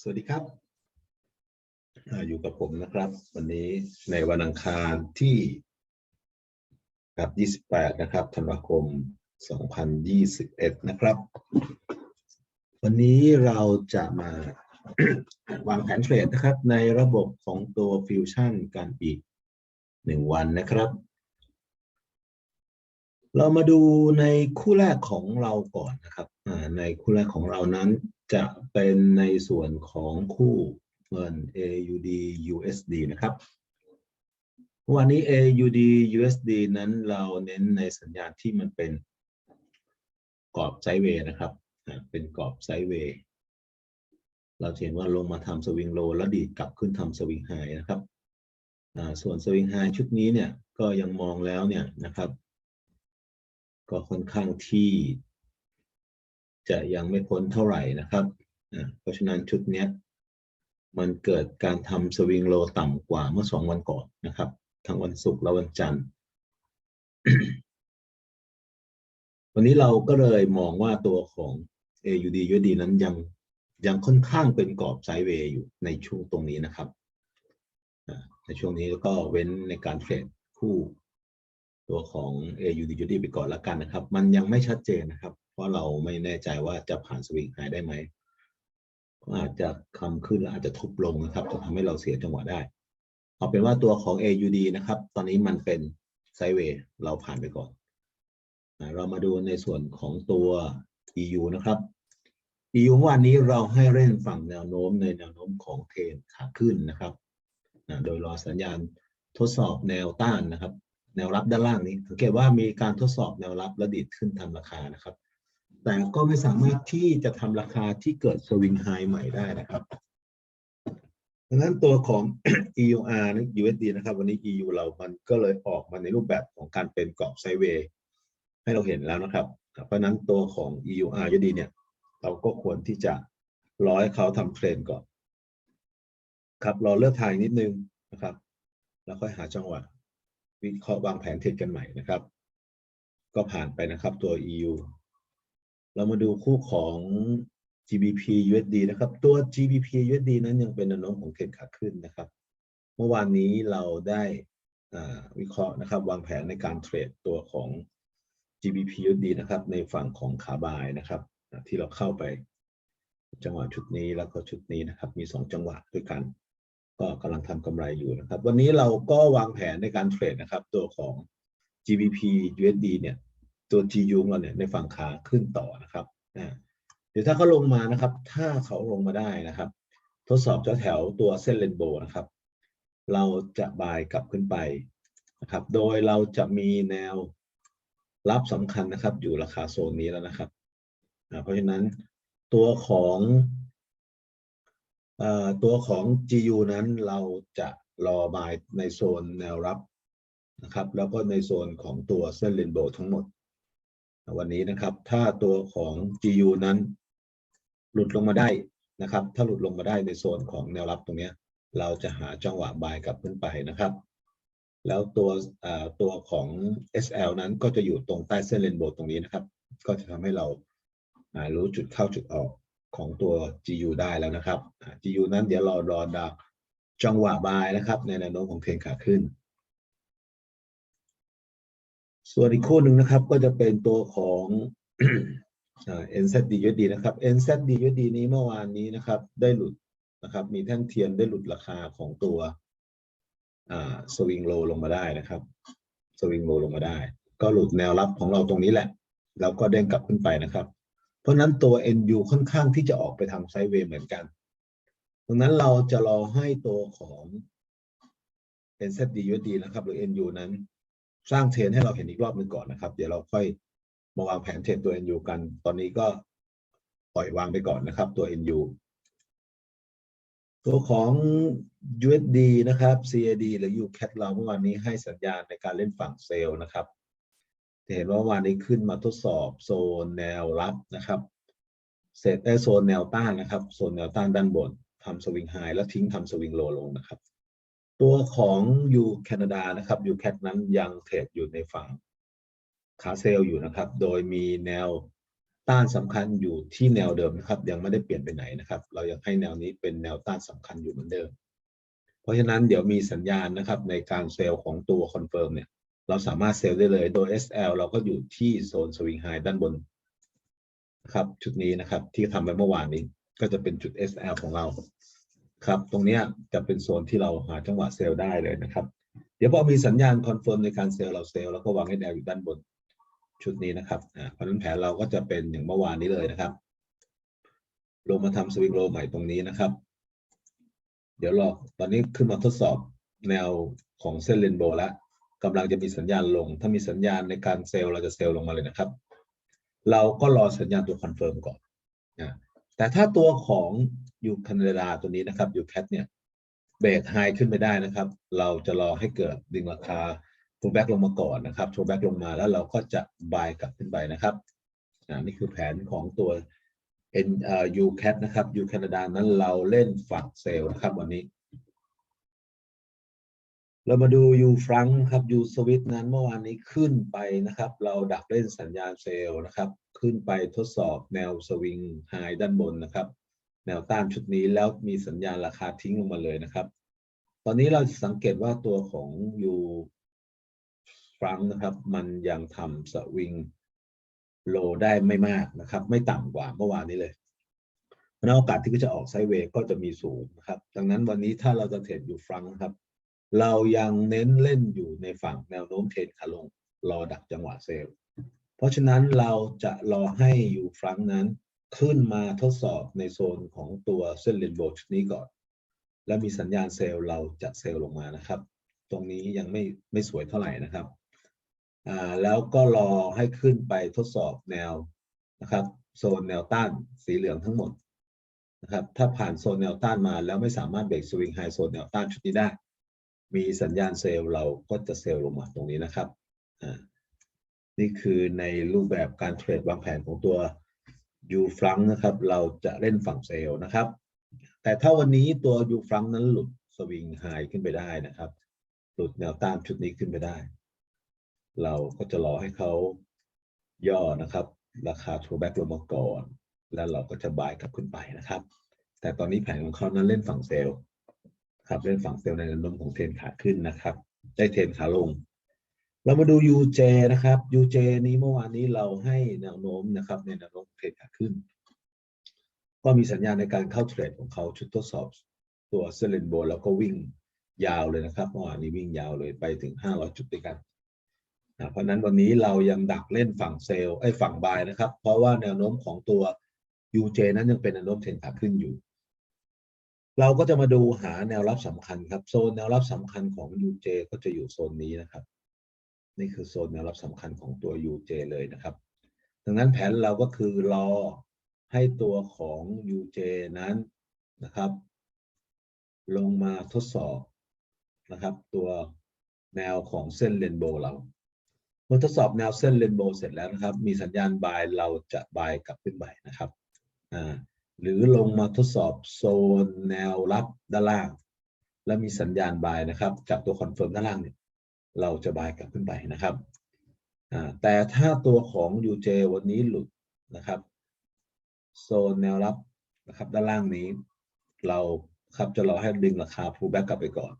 สวัสดีครับ อยู่กับผมนะครับ วันนี้ในวันอังคารที่ครับ 28 นะครับธันวาคม 2021 นะครับ วันนี้เราจะมาวางแผนเทรดนะครับ ในระบบของตัวฟิวชั่นการอีกหนึ่งวันนะครับ เรามาดูในคู่แรกของเราก่อนนะครับในคู่แรกของเรานั้น จะเป็นในส่วนของคู่เงิน AUD USD นะครับวันนี้ AUD USD นั้นเราเน้นในสัญญาณที่มันเป็นกรอบไซด์เวย์นะครับ เป็นกรอบไซด์เวย์เราเห็นว่าลงมาทำสวิงโลแล้วดีดกลับขึ้นทำสวิงไฮนะครับ ส่วนสวิงไฮชุดนี้เนี่ยก็ยังมองแล้วเนี่ยนะครับ ก็ค่อนข้างที่ จะยังไม่พ้นเท่าไหร่นะครับเพราะฉะนั้นชุดนี้มันเกิดการทำสวิงโลต่ำกว่าเมื่อสองวันก่อนนะครับ ทั้งวันศุกร์และวันจันทร์ วันนี้เราก็เลยมองว่าตัวของ AUD USD นั้นยังยังค่อนข้างเป็นกรอบไซด์เวย์อยู่ในช่วงตรงนี้นะครับ ในช่วงนี้แล้วก็เว้นในการเทรดคู่ตัวของ AUD USD ไปก่อนละกันนะครับ มันยังไม่ชัดเจนนะครับ เพราะเราไม่แน่ใจว่าจะผ่านสวิงไฮได้ไหมก็อาจจะคำขึ้นแล้วอาจจะทุบลงนะครับ จะทำให้เราเสียจังหวะได้ เอาเป็นว่าตัวของ AUD นะครับ ตอนนี้มันเป็นไซเวย์เราผ่านไปก่อน เรามาดูในส่วนของตัว EU นะครับ EU เมื่อวานนี้เราให้เล่นฝั่งแนวโน้มในแนวโน้มของเทรนขาขึ้นนะครับ โดยรอสัญญาณทดสอบแนวต้านนะครับ แนวรับด้านล่างนี้สังเกตว่ามีการทดสอบแนวรับและดีดขึ้นทำราคานะครับ แต่ก็ไม่สามารถที่จะทำราคาที่เกิดสวิงไฮใหม่ได้นะครับดังนั้นตัวของ EUR นะ USD นะครับ วันนี้ EU เรามันก็เลยออกมาในรูปแบบของการเป็นกรอบไซเวย์ให้เราเห็นแล้วนะครับ เพราะฉะนั้นตัวของ EUR USD เนี่ย เราก็ควรที่จะรอให้เขาทำเทรนก่อน ครับรอเลือกทางนิดนึงนะครับ แล้วค่อยหาจังหวะวิเคราะห์วางแผนเทรดกันใหม่นะครับ ก็ผ่านไปนะครับตัว EU เรามาดูคู่ของ GBP USD นะครับ ตัว GBP USD นั้นยังเป็นแนวโน้มของเทรนขาขึ้นนะครับ เมื่อวานนี้เราได้วิเคราะห์นะครับ วางแผนในการเทรดตัวของ GBP USD นะครับ ในฝั่งของขาบายนะครับ ที่เราเข้าไปจังหวะชุดนี้แล้วก็ชุดนี้นะครับ มีสองจังหวะด้วยกัน ก็กำลังทำกำไรอยู่นะครับ วันนี้เราก็วางแผนในการเทรดนะครับ ตัวของ GBP USD เนี่ย ตัว GU เราเนี่ยในฝั่งขาขึ้นต่อนะครับอ่าเดี๋ยวถ้าเขาลงมานะครับ ถ้าเขาลงมาได้นะครับ ทดสอบเจ้แถวตัวเส้นเรนโบว์นะครับ เราจะบายกลับขึ้นไปนะครับ โดยเราจะมีแนวรับสำคัญนะครับ อยู่ราคาโซนนี้แล้วนะครับเพราะฉะนั้นตัวของตัวของ GU นั้นเราจะรอบายในโซนแนวรับนะครับ แล้วก็ในโซนของตัวเส้นเรนโบว์ทั้งหมด วันนี้นะครับ ถ้าตัวของ GU นั้น หลุดลงมาได้นะครับ ถ้าหลุดลงมาได้ในโซนของแนวรับตรงนี้ เราจะหาจังหวะบายกลับขึ้นไปนะครับ แล้วตัวอ่อตัวของ SL นั้นก็จะอยู่ตรงใต้เส้นเรนโบว์ตรงนี้นะครับ ก็จะทำให้เรารู้จุดเข้าจุดออกของตัว GU ได้แล้วนะครับ GU นั้นเดี๋ยวเรารอดักจังหวะบายนะครับ ในแนวโน้มของเทรนขาขึ้น ส่วนอีกคู่หนึ่งนะครับก็จะเป็นตัวของอ่า NZD USD นะครับ NZD USD นี้เมื่อวานนี้นะครับ ได้หลุดนะครับ มีแท่นเทียนได้หลุดราคาของตัวสวิงโลลงมาได้นะครับสวิงโลลงมาได้ ก็หลุดแนวรับของเราตรงนี้แหละ แล้วก็เด้งกลับขึ้นไปนะครับ เพราะฉะนั้นตัว NU ค่อนข้างที่จะออกไปทางไซด์เวย์เหมือนกันดังนั้นเราจะรอให้ตัวของ NZD USD นะครับ หรือ NU นั้น สร้างเทรนให้เราเห็นอีกรอบหนึ่งก่อนนะครับ เดี๋ยวเราค่อยมาวางแผนเทรนตัว NU กัน ตอนนี้ก็ปล่อยวางไปก่อนนะครับ ตัว NU ตัวของ USD นะครับ CAD หรือ UCAT เราเมื่อวานนี้ให้สัญญาณในการเล่นฝั่งเซลล์นะครับจะเห็นว่าวันนี้ขึ้นมาทดสอบโซนแนวรับนะครับ เสร็จได้โซนแนวต้านนะครับ โซนแนวต้านด้านบนทำสวิงไฮแล้วทิ้งทำสวิงโลลงนะครับ ตัวของยูแคนาดานะครับยูแคทนั้นยังเทรดอยู่ในฝั่งขาเซล์อยู่นะครับ โดยมีแนวต้านสำคัญอยู่ที่แนวเดิมนะครับ ยังไม่ได้เปลี่ยนไปไหนนะครับ เรายังให้แนวนี้เป็นแนวต้านสำคัญอยู่เหมือนเดิม เพราะฉะนั้นเดี๋ยวมีสัญญาณนะครับในการเซลล์ของตัวคอนเฟิร์มเนี่ย เราสามารถเซลล์ได้เลยโดย SL เราก็อยู่ที่โซนสวิงไฮด้านบนครับ ชุดนี้นะครับที่ทำไปเมื่อวานนี้ ก็จะเป็นจุด SL ของเรา ครับ ตรงนี้จะเป็นโซนที่เราหาจังหวะเซลล์ได้เลยนะครับ เดี๋ยวพอมีสัญญาณคอนเฟิร์มในการเซลล์เราเซลล์แล้วก็วางให้แนวอยู่ด้านบนชุดนี้นะครับเพราะฉะนั้นแผนเราก็จะเป็นอย่างเมื่อวานนี้เลยนะครับ ลงมาทำสวิงโลใหม่ตรงนี้นะครับ เดี๋ยวรอตอนนี้ขึ้นมาทดสอบแนวของเส้นเรนโบว์แล้วกำลังจะมีสัญญาณลง ถ้ามีสัญญาณในการเซลล์เราจะเซลล์ลงมาเลยนะครับ เราก็รอสัญญาณตัวคอนเฟิร์มก่อนนะแต่ถ้าตัวของ ยูแคนาดาตัวนี้นะครับยูแคทเนี่ยเบรกไฮขึ้นไปได้นะครับ เราจะรอให้เกิดดึงราคาตัวแบ็กลงมาก่อนนะครับโชว์แบ็กลงมาแล้วเราก็จะบายกลับขึ้นไปนะครับอ่านี่คือแผนของตัว N อ่อ UCAT นะครับ U แคนาดานั้นเราเล่นฝั่งเซลล์นะครับวันนี้ เรามาดู U ฟรังครับ U สวิตนั้นเมื่อวานนี้ขึ้นไปนะครับ เราดักเล่นสัญญาณเซลล์นะครับ ขึ้นไปทดสอบแนวสวิงไฮด้านบนนะครับ แนวต้านชุดนี้แล้วมีสัญญาณราคาทิ้งลงมาเลยนะครับ ตอนนี้เราสังเกตว่าตัวของ U ฟรังนะครับ มันยังทำสวิงโลได้ไม่มากนะครับ ไม่ต่ำกว่าเมื่อวานนี้เลยเพราะนั้นโอกาสที่จะออกไซเวย์ก็จะมีสูงนะครับ ดังนั้นวันนี้ถ้าเราจะเทรดอยู่ฟรังนะครับ เรายังเน้นเล่นอยู่ในฝั่งแนวโน้มเทรดขาลงรอดักจังหวะเซลล์เพราะฉะนั้นเราจะรอให้อยู่ฟรังนั้น ขึ้นมาทดสอบในโซนของตัวเส้นเรนโบว์ชุดนี้ก่อน แล้วมีสัญญาณเซลล์เราจะเซลล์ลงมานะครับ ตรงนี้ยังไม่ไม่สวยเท่าไหร่นะครับอ่าแล้วก็รอให้ขึ้นไปทดสอบแนวนะครับโซนแนวต้านสีเหลืองทั้งหมดนะครับถ้าผ่านโซนแนวต้านมาแล้วไม่สามารถเบรกสวิงไฮโซนแนวต้านชุดนี้ได้ มีสัญญาณเซลล์เราก็จะเซลล์ลงมาตรงนี้นะครับอ่านี่คือในรูปแบบการเทรดวางแผนของตัว ยูฟรังนะครับ เราจะเล่นฝั่งเซลล์นะครับ แต่ถ้าวันนี้ตัวยูฟรังนั้นหลุดสวิงไฮขึ้นไปได้นะครับ หลุดแนวต้านชุดนี้ขึ้นไปได้ เราก็จะรอให้เขาย่อนะครับ ราคาทูแบ็กลงมาก่อน แล้วเราก็จะบายกลับขึ้นไปนะครับ แต่ตอนนี้แผนของเขานั้นเล่นฝั่งเซลล์ครับเล่นฝั่งเซลล์ในแนวโน้มของเทรนขาขึ้นนะครับ ได้เทรนขาลง เรามาดู UJ นะครับ UJ นี้เมื่อวานนี้เราให้แนวโน้มนะครับในแนวโน้มเทรนขาขึ้น ก็มีสัญญาณในการเข้าเทรดของเขาชุดทดสอบตัวเซเลนโบแล้วก็วิ่งยาวเลยนะครับเมื่อวานนี้วิ่งยาวเลยไปถึง 500 จุดด้วยกันนะเพราะนั้นวันนี้เรายังดักเล่นฝั่งเซลล์ไอ้ฝั่งบายนะครับ เพราะว่าแนวโน้มของตัว UJ นั้นยังเป็นแนวโน้มเทรนขาขึ้นอยู่ เราก็จะมาดูหาแนวรับสำคัญครับโซนแนวรับสำคัญของ UJ ก็จะอยู่โซนนี้นะครับ นี่คือโซนแนวรับสำคัญของตัว UJ เลยนะครับ ดังนั้นแผนเราก็คือรอให้ตัวของ UJ นั้นนะครับ ลงมาทดสอบนะครับ ตัวแนวของเส้นเรนโบว์เราเมื่อทดสอบแนวเส้นเรนโบว์เสร็จแล้วนะครับ มีสัญญาณบายเราจะบายกลับขึ้นไปนะครับอ่าหรือลงมาทดสอบโซนแนวรับด้านล่าง แล้วมีสัญญาณบายนะครับ จากตัวคอนเฟิร์มด้านล่างเนี่ย เราจะบายกลับขึ้นไปนะครับแต่ถ้าตัวของ UJ วันนี้หลุดนะครับ โซนแนวรับนะครับด้านล่างนี้ เราครับจะรอให้ดึงราคา pull back กลับไปก่อน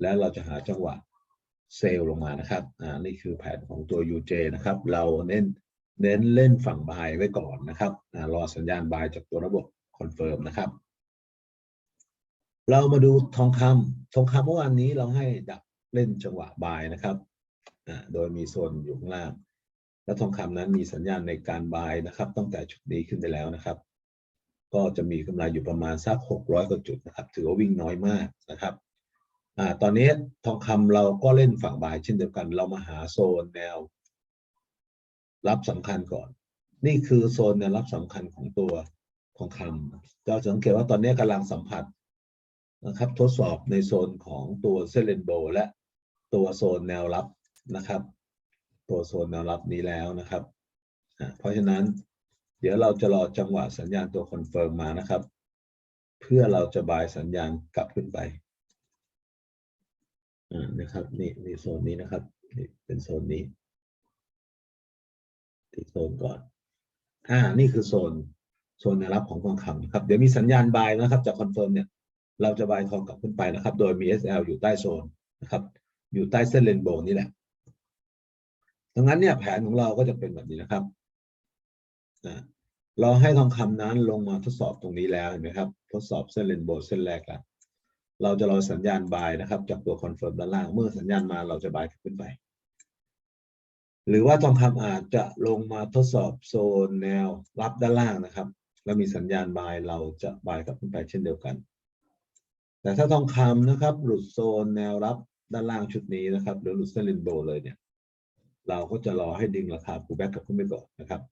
แล้วเราจะหาจังหวะเซลล์ลงมานะครับอ่านี่คือแผนของตัว UJ นะครับ เราเน้นเน้นเล่นฝั่งบายไว้ก่อนนะครับอ่ารอสัญญาณบายจากตัวระบบคอนเฟิร์มนะครับ เรามาดูทองคำทองคำเมื่อวานนี้เราให้ดัก เล่นจังหวะบายนะครับโดยมีโซนอยู่ข้างล่าง และทองคำนั้นมีสัญญาณในการบายนะครับ ตั้งแต่จุดนี้ขึ้นไปแล้วนะครับ ก็จะมีกำไรอยู่ประมาณสัก 600กว่าจุดนะครับ ถือว่าวิ่งน้อยมากนะครับอตอนนี้ทองคำเราก็เล่นฝั่งบายเช่นเดียวกัน เรามาหาโซนแนว รับสำคัญก่อน นี่คือโซนแนวรับสำคัญของตัวทองคำเราจะสังเกตว่าตอนนี้กำลังสัมผัสนะครับทดสอบในโซนของตัวเซเลนโบและ ตัวโซนแนวรับนะครับ ตัวโซนแนวรับนี้แล้วนะครับเพราะฉะนั้นเดี๋ยวเราจะรอจังหวะสัญญาณตัวคอนเฟิร์มมานะครับ เพื่อเราจะบายสัญญาณกลับขึ้นไปนะครับนี่นี่โซนนี้นะครับนี่เป็นโซนนี้ที่โซนก่อนอ่านี่คือโซนโซนแนวรับของทองคำนะครับ เดี๋ยวมีสัญญาณบายนะครับ จากคอนเฟิร์มเนี่ย เราจะบายทองกลับขึ้นไปนะครับ โดยมี SL อยู่ใต้โซนนะครับ อยู่ใต้เส้นเรนโบว์นี่แหละดังนั้นเนี่ยแผนของเราก็จะเป็นแบบนี้นะครับเราให้ทองคำนั้นลงมาทดสอบตรงนี้แล้วเห็นไหมครับ ทดสอบเส้นเรนโบว์เส้นแรกแล้วเราจะรอสัญญาณบายนะครับจากตัวคอนเฟิร์มด้านล่าง เมื่อสัญญาณมาเราจะบายขึ้นไป หรือว่าทองคำอาจจะลงมาทดสอบโซนแนวรับด้านล่างนะครับ แล้วมีสัญญาณบายเราจะบายกลับขึ้นไปเช่นเดียวกัน แต่ถ้าทองคำนะครับ หลุดโซนแนวรับ ด้านล่างชุดนี้นะครับหรือลุดเส้นเรนโบว์เลยเนี่ย เราก็จะรอให้ดึงราคาปูแบ็กกลับขึ้นไปก่อนนะครับ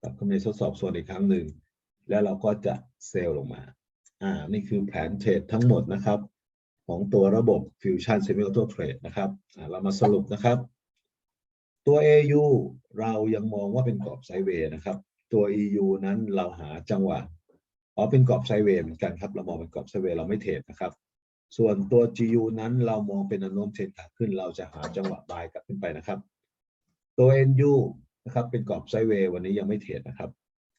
กลับขึ้นไปทดสอบโซนอีกครั้งหนึ่งแล้วเราก็จะเซลล์ลงมา อ่า นี่คือแผนเทรดทั้งหมดนะครับ ของตัวระบบ Fusion Semi Auto Trade นะครับอ่าเรามาสรุปนะครับ ตัว AU เรายังมองว่าเป็นกรอบไซด์เวย์นะครับ ตัว EU นั้นเราหาจังหวะ อ๋อ เป็นกรอบไซด์เวย์เหมือนกันครับ เรามองเป็นกรอบไซด์เวย์เราไม่เทรดนะครับ ส่วนตัว GU นั้นเรามองเป็นแนวโน้มเทรนขาขึ้น เราจะหาจังหวะบายกลับขึ้นไปนะครับ ตัว NU นะครับเป็นกรอบไซเวย์วันนี้ยังไม่เทรดนะครับ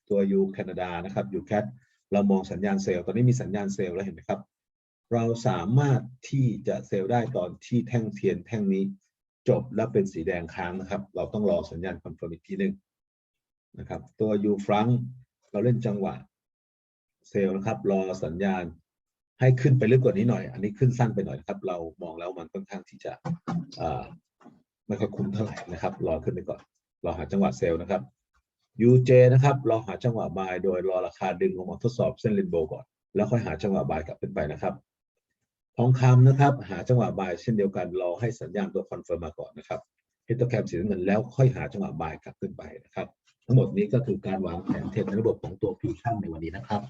ตัว U แคนาดานะครับ U cat เรามองสัญญาณเซลล์ตอนนี้มีสัญญาณเซลล์แล้วเห็นไหมครับ เราสามารถที่จะเซลล์ได้ตอนที่แท่งเทียนแท่งนี้จบแล้วเป็นสีแดงค้างนะครับ เราต้องรอสัญญาณคอนเฟิร์มอีกทีหนึ่งนะครับ ตัว U franc เราเล่นจังหวะเซลล์นะครับ รอสัญญาณ ให้ขึ้นไปลึกกว่านี้หน่อย อันนี้ขึ้นสั้นไปหน่อยนะครับ เรามองแล้วมันค่อนข้างที่จะไม่ค่อยคุ้มเท่าไหร่นะครับ รอขึ้นไปก่อนรอหาจังหวะเซลล์นะครับ UJ นะครับ เราหาจังหวะบายโดยรอราคาดึงลงมาทดสอบเส้นเรนโบว์ก่อน แล้วค่อยหาจังหวะบายกลับขึ้นไปนะครับ ทองคำนะครับ หาจังหวะบายเช่นเดียวกัน รอให้สัญญาณตัวคอนเฟิร์มมาก่อนนะครับฮิตโตแคมสีน้ำเงินแล้วค่อยหาจังหวะบายกลับขึ้นไปนะครับ ทั้งหมดนี้ก็คือการวางแผนเทรดในระบบของตัวฟิวชั่นในวันนี้นะครับ